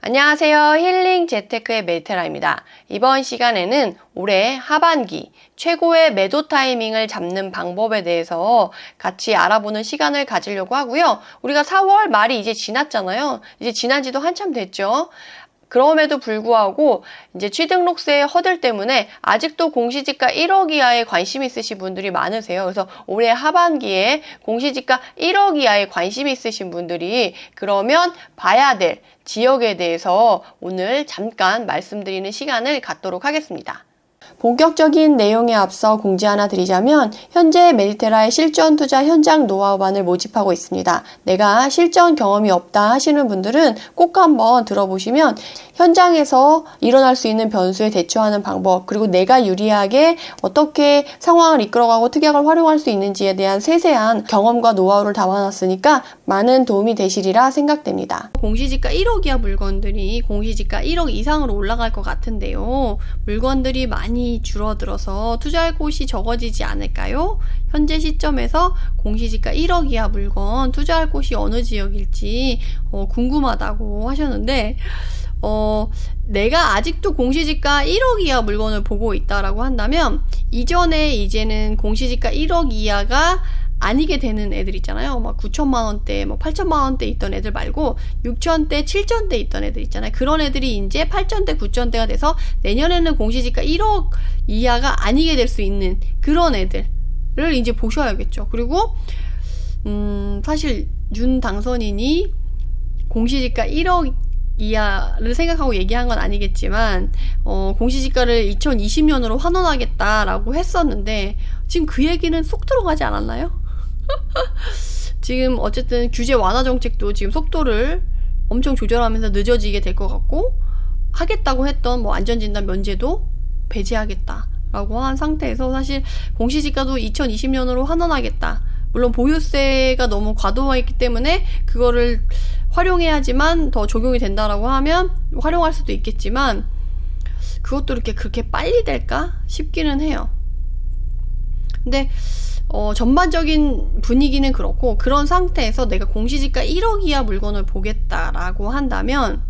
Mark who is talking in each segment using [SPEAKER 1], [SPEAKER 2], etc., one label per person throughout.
[SPEAKER 1] 안녕하세요. 힐링 재테크의 메테라입니다. 이번 시간에는 올해 하반기 최고의 매도 타이밍을 잡는 방법에 대해서 같이 알아보는 시간을 가지려고 하고요. 우리가 4월 말이 이제 지났잖아요. 이제 지난 지도 한참 됐죠. 그럼에도 불구하고 이제 취등록세 허들 때문에 아직도 공시지가 1억 이하에 관심 있으신 분들이 많으세요. 그래서 올해 하반기에 공시지가 1억 이하에 관심 있으신 분들이 그러면 봐야 될 지역에 대해서 오늘 잠깐 말씀드리는 시간을 갖도록 하겠습니다. 본격적인 내용에 앞서 공지 하나 드리자면 현재 메디테라의 실전 투자 현장 노하우반을 모집하고 있습니다. 내가 실전 경험이 없다 하시는 분들은 꼭 한번 들어보시면 현장에서 일어날 수 있는 변수에 대처하는 방법 그리고 내가 유리하게 어떻게 상황을 이끌어가고 특약을 활용할 수 있는지에 대한 세세한 경험과 노하우를 담아놨으니까 많은 도움이 되시리라 생각됩니다. 공시지가 1억 이하 물건들이 공시지가 1억 이상으로 올라갈 것 같은데요. 물건들이 많이 줄어들어서 투자할 곳이 적어지지 않을까요? 현재 시점에서 공시지가 1억 이하 물건 투자할 곳이 어느 지역일지 어, 궁금하다고 하셨는데 어, 내가 아직도 공시지가 1억 이하 물건을 보고 있다라고 한다면 이전에 이제는 공시지가 1억 이하가 아니게 되는 애들 있잖아요. 막 9천만 원대, 뭐 8천만 원대 있던 애들 말고 6천대, 7천대 있던 애들 있잖아요. 그런 애들이 이제 8천대, 9천대가 돼서 내년에는 공시지가 1억 이하가 아니게 될 수 있는 그런 애들을 이제 보셔야겠죠. 그리고 음, 사실 윤 당선인이 공시지가 1억 이하를 생각하고 얘기한 건 아니겠지만 어, 공시지가를 2020년으로 환원하겠다라고 했었는데 지금 그 얘기는 쏙 들어가지 않았나요? 지금 어쨌든 규제 완화 정책도 지금 속도를 엄청 조절하면서 늦어지게 될 것 같고 하겠다고 했던 뭐 안전진단 면제도 배제하겠다라고 한 상태에서 사실 공시지가도 2020년으로 환원하겠다. 물론 보유세가 너무 과도했기 때문에 그거를 활용해야지만 더 적용이 된다라고 하면 활용할 수도 있겠지만 그것도 이렇게 그렇게 빨리 될까 싶기는 해요. 근데 어, 전반적인 분위기는 그렇고 그런 상태에서 내가 공시지가 1억 이하 물건을 보겠다라고 한다면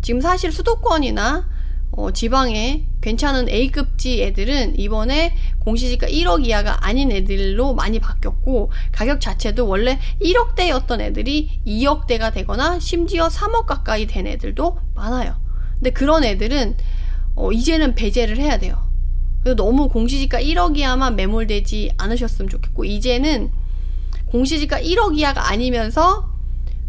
[SPEAKER 1] 지금 사실 수도권이나 어, 지방에 괜찮은 A급지 애들은 이번에 공시지가 1억 이하가 아닌 애들로 많이 바뀌었고 가격 자체도 원래 1억대였던 애들이 2억대가 되거나 심지어 3억 가까이 된 애들도 많아요. 근데 그런 애들은 어, 이제는 배제를 해야 돼요. 그래서 너무 공시지가 1억 이하만 매몰되지 않으셨으면 좋겠고 이제는 공시지가 1억 이하가 아니면서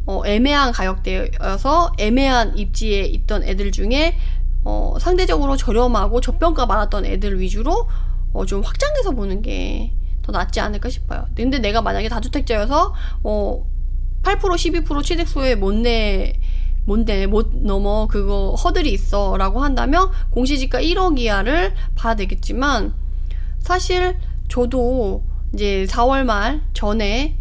[SPEAKER 1] 어, 애매한 가격대여서 애매한 입지에 있던 애들 중에 어, 상대적으로 저렴하고 저평가 많았던 애들 위주로 어, 좀 확장해서 보는 게 더 낫지 않을까 싶어요. 근데 내가 만약에 다주택자여서 어, 8% 12% 취득소에 못내 뭔데 못 넘어 그거 허들이 있어 라고 한다면 공시지가 1억 이하를 봐야 되겠지만 사실 저도 이제 4월 말 전에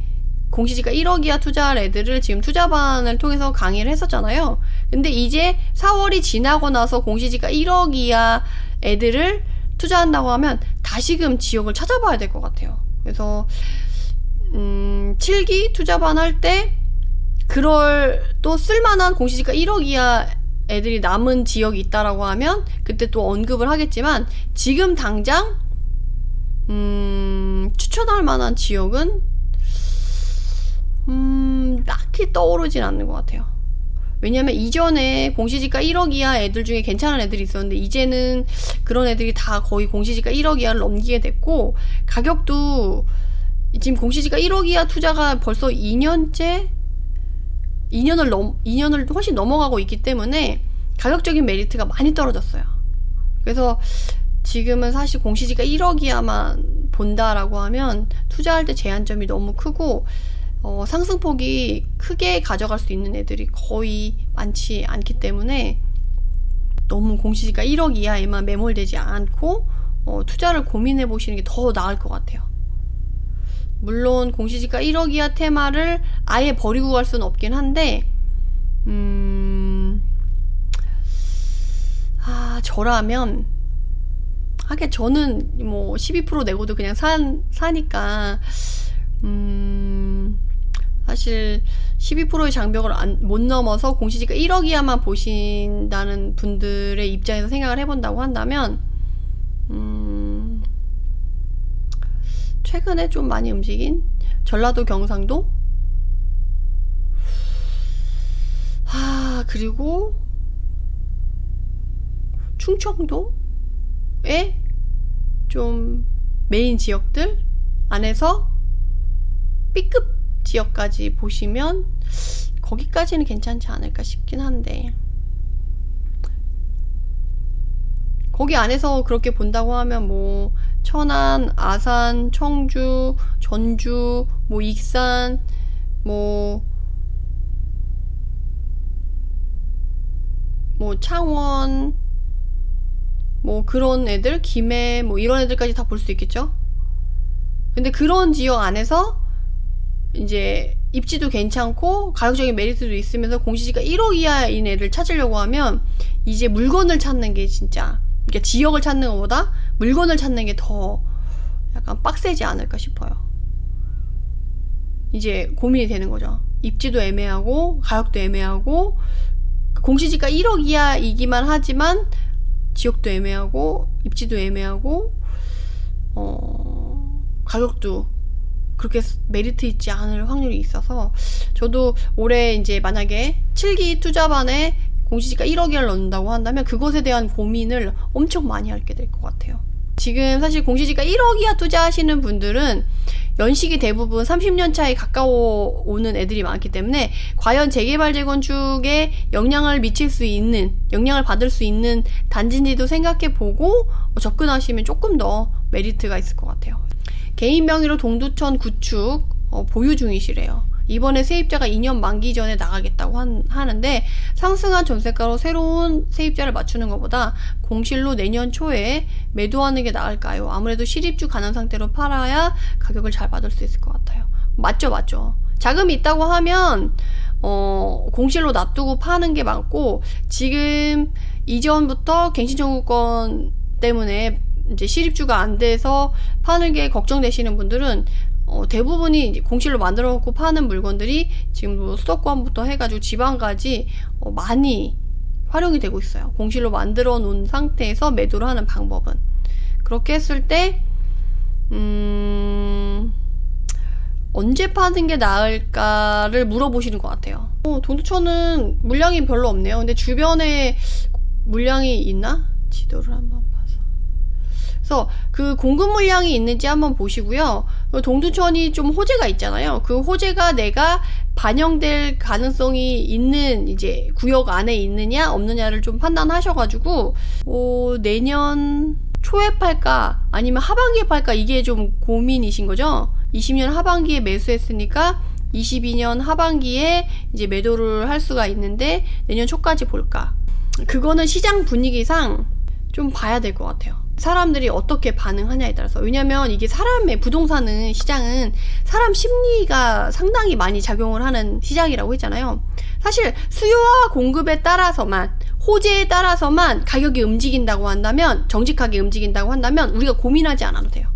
[SPEAKER 1] 공시지가 1억 이하 투자할 애들을 지금 투자반을 통해서 강의를 했었잖아요. 근데 이제 4월이 지나고 나서 공시지가 1억 이하 애들을 투자한다고 하면 다시금 지역을 찾아봐야 될 것 같아요. 그래서 음, 7기 투자반 할 때 그럴 또 쓸만한 공시지가 1억 이하 애들이 남은 지역이 있다라고 하면 그때 또 언급을 하겠지만 지금 당장 음, 추천할 만한 지역은 음, 딱히 떠오르진 않는 것 같아요. 왜냐면 이전에 공시지가 1억 이하 애들 중에 괜찮은 애들이 있었는데 이제는 그런 애들이 다 거의 공시지가 1억 이하를 넘기게 됐고 가격도 지금 공시지가 1억 이하 투자가 벌써 2년째 2년을 넘 2년을 훨씬 넘어가고 있기 때문에 가격적인 메리트가 많이 떨어졌어요. 그래서 지금은 사실 공시지가 1억 이하만 본다라고 하면 투자할 때 제한점이 너무 크고 어, 상승폭이 크게 가져갈 수 있는 애들이 거의 많지 않기 때문에 너무 공시지가 1억 이하에만 매몰되지 않고 어, 투자를 고민해 보시는 게 더 나을 것 같아요. 물론 공시지가 1억 이하 테마를 아예 버리고 갈 수는 없긴 한데 음... 아, 저라면 하게 저는 뭐 12% 내고도 그냥 산 사니까 음... 사실 12%의 장벽을 안, 못 넘어서 공시지가 1억 이하만 보신다는 분들의 입장에서 생각을 해본다고 한다면, 음, 최근에 좀 많이 움직인 전라도 경상도? 아, 그리고 충청도에 좀 메인 지역들 안에서 B급 지역까지 보시면 거기까지는 괜찮지 않을까 싶긴 한데 거기 안에서 그렇게 본다고 하면 뭐 천안, 아산, 청주, 전주, 뭐 익산, 뭐, 뭐 창원, 뭐 그런 애들, 김해, 뭐 이런 애들까지 다 볼 수 있겠죠? 근데 그런 지역 안에서 이제 입지도 괜찮고 가격적인 메리트도 있으면서 공시지가 1억 이하인 애를 찾으려고 하면 이제 물건을 찾는 게 진짜 그러니까 지역을 찾는 것보다 물건을 찾는 게 더 약간 빡세지 않을까 싶어요. 이제 고민이 되는 거죠. 입지도 애매하고 가격도 애매하고 공시지가 1억 이하이기만 하지만 지역도 애매하고 입지도 애매하고 어 가격도 그렇게 메리트 있지 않을 확률이 있어서 저도 올해 이제 만약에 7기 투자반에 공시지가 1억을 넣는다고 한다면 그것에 대한 고민을 엄청 많이 하게 될 것 같아요. 지금 사실 공시지가 1억 이하 투자하시는 분들은 연식이 대부분 30년 차에 가까워 오는 애들이 많기 때문에 과연 재개발 재건축에 영향을 미칠 수 있는 영향을 받을 수 있는 단지인지도 생각해 보고 접근하시면 조금 더 메리트가 있을 것 같아요. 개인 명의로 동두천 구축 어, 보유 중이시래요. 이번에 세입자가 2년 만기 전에 나가겠다고 한, 하는데 상승한 전세가로 새로운 세입자를 맞추는 것보다 공실로 내년 초에 매도하는 게 나을까요? 아무래도 실입주 가능 상태로 팔아야 가격을 잘 받을 수 있을 것 같아요. 맞죠, 맞죠. 자금이 있다고 하면 어, 공실로 놔두고 파는 게 많고 지금 이전부터 갱신 청구권 때문에 이제 실입주가 안 돼서 파는 게 걱정되시는 분들은 어, 대부분이 공실로 만들어 놓고 파는 물건들이 지금 뭐 수도권부터 해가지고 지방까지 어, 많이 활용이 되고 있어요. 공실로 만들어 놓은 상태에서 매도를 하는 방법은. 그렇게 했을 때, 음, 언제 파는 게 나을까를 물어보시는 것 같아요. 어, 동두천은 물량이 별로 없네요. 근데 주변에 물량이 있나? 지도를 한번 봐서. 그래서 그 공급 물량이 있는지 한번 보시고요. 동두천이 좀 호재가 있잖아요. 그 호재가 내가 반영될 가능성이 있는 이제 구역 안에 있느냐 없느냐를 좀 판단하셔가지고 어, 내년 초에 팔까 아니면 하반기에 팔까 이게 좀 고민이신 거죠. 20년 하반기에 매수했으니까 22년 하반기에 이제 매도를 할 수가 있는데 내년 초까지 볼까? 그거는 시장 분위기상 좀 봐야 될 것 같아요. 사람들이 어떻게 반응하냐에 따라서 왜냐면 이게 사람의 부동산은 시장은 사람 심리가 상당히 많이 작용을 하는 시장이라고 했잖아요. 사실 수요와 공급에 따라서만 호재에 따라서만 가격이 움직인다고 한다면 정직하게 움직인다고 한다면 우리가 고민하지 않아도 돼요.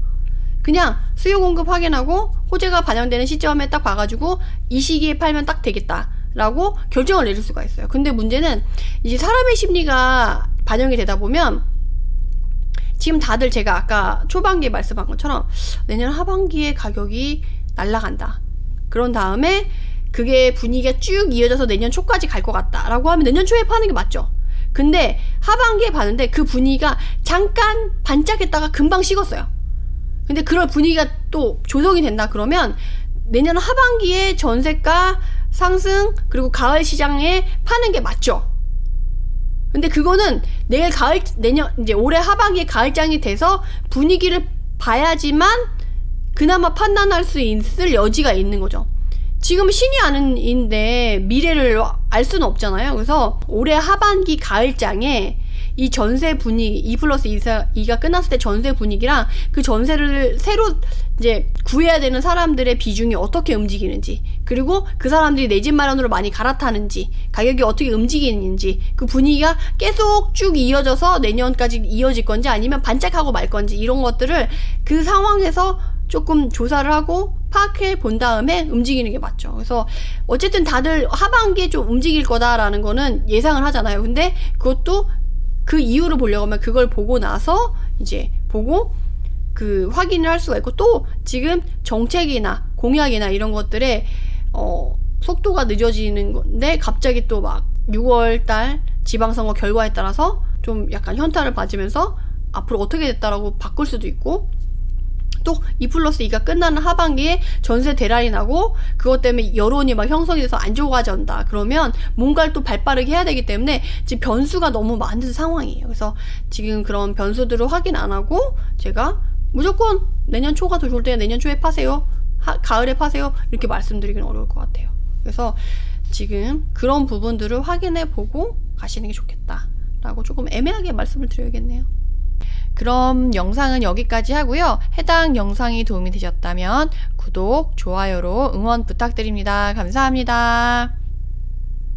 [SPEAKER 1] 그냥 수요 공급 확인하고 호재가 반영되는 시점에 딱 봐가지고 이 시기에 팔면 딱 되겠다 라고 결정을 내릴 수가 있어요. 근데 문제는 이제 사람의 심리가 반영이 되다 보면 지금 다들 제가 아까 초반기에 말씀한 것처럼 내년 하반기에 가격이 날라간다. 그런 다음에 그게 분위기가 쭉 이어져서 내년 초까지 갈 것 같다라고 하면 내년 초에 파는 게 맞죠. 근데 하반기에 봤는데 그 분위기가 잠깐 반짝했다가 금방 식었어요. 근데 그런 분위기가 또 조성이 된다 그러면 내년 하반기에 전세가 상승 그리고 가을 시장에 파는 게 맞죠. 근데 그거는 내일 가을 내년 이제 올해 하반기에 가을장이 돼서 분위기를 봐야지만 그나마 판단할 수 있을 여지가 있는 거죠. 지금 신이 아는인데 미래를 알 수는 없잖아요. 그래서 올해 하반기 가을장에 이 전세 분위기 2 플러스 2가 끝났을 때 전세 분위기랑 그 전세를 새로 이제 구해야 되는 사람들의 비중이 어떻게 움직이는지 그리고 그 사람들이 내 집 마련으로 많이 갈아타는지 가격이 어떻게 움직이는지 그 분위기가 계속 쭉 이어져서 내년까지 이어질 건지 아니면 반짝하고 말 건지 이런 것들을 그 상황에서 조금 조사를 하고 파악해 본 다음에 움직이는 게 맞죠. 그래서 어쨌든 다들 하반기에 좀 움직일 거다라는 거는 예상을 하잖아요. 근데 그것도 그 이유를 보려고 하면 그걸 보고 나서 이제 보고 그 확인을 할 수가 있고 또 지금 정책이나 공약이나 이런 것들에 어 속도가 늦어지는 건데 갑자기 또 막 6월 달 지방선거 결과에 따라서 좀 약간 현타를 맞으면서 앞으로 어떻게 됐다라고 바꿀 수도 있고 또 2 플러스 2가 끝나는 하반기에 전세 대란이 나고 그것 때문에 여론이 막 형성이 돼서 안 좋아진다. 그러면 뭔가를 또 발빠르게 해야 되기 때문에 지금 변수가 너무 많은 상황이에요. 그래서 지금 그런 변수들을 확인 안 하고 제가 무조건 내년 초가 더 좋을 때 내년 초에 파세요. 하- 가을에 파세요. 이렇게 말씀드리기는 어려울 것 같아요. 그래서 지금 그런 부분들을 확인해 보고 가시는 게 좋겠다라고 조금 애매하게 말씀을 드려야겠네요. 그럼 영상은 여기까지 하고요. 해당 영상이 도움이 되셨다면 구독, 좋아요로 응원 부탁드립니다. 감사합니다.